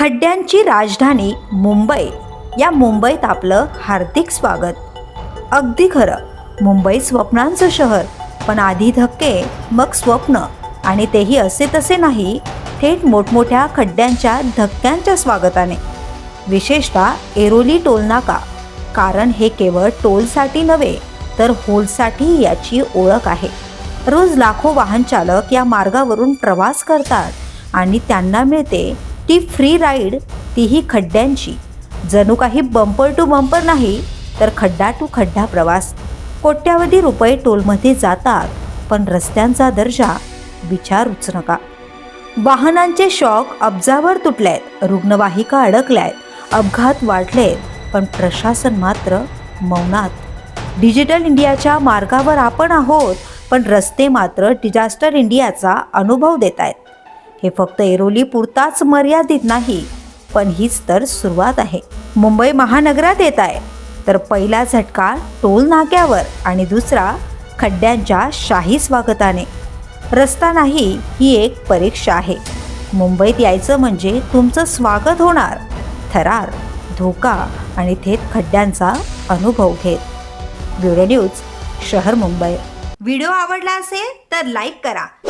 खड्ड्यांची राजधानी मुंबई. या मुंबईत आपलं हार्दिक स्वागत. अगदी खरं मुंबई स्वप्नांचं शहर पण आधी धक्के मग स्वप्न. आणि तेही असे तसे नाही थेट मोठमोठ्या खड्ड्यांच्या धक्क्यांच्या स्वागताने. विशेषतः एरोली टोल नाका. कारण हे केवळ टोलसाठी नव्हे तर होलसाठी याची ओळख आहे. रोज लाखो वाहनचालक या मार्गावरून प्रवास करतात आणि त्यांना मिळते ती फ्री राईड तीही खड्ड्यांची. जणू काही बंपर टू बंपर नाही तर खड्डा टू खड्डा प्रवास. कोट्यावधी रुपये टोलमध्ये जातात पण रस्त्यांचा दर्जा विचारूच नका. वाहनांचे शॉक अब्जावर तुटल्यात रुग्णवाहिका अडकल्यात अपघात वाढलेत पण प्रशासन मात्र मौनात. डिजिटल इंडियाच्या मार्गावर आपण आहोत पण रस्ते मात्र डिझास्टर इंडियाचा अनुभव देत आहेत हे फक्त एरोली पुरताच मर्यादित नाही पण हीच तर सुरुवात आहे. मुंबई महानगरात येत आहे. तर पहिला झटका टोल नाक्यावर आणि दुसरा खड्ड्यांच्या शाही स्वागताने. रस्ता नाही ही एक परीक्षा आहे. मुंबईत यायचं म्हणजे तुमचं स्वागत होणार. थरार धोका आणि थेट खड्ड्यांचा अनुभव घेत. ब्युरो न्यूज शहर मुंबई. व्हिडिओ आवडला असेल तर लाईक करा.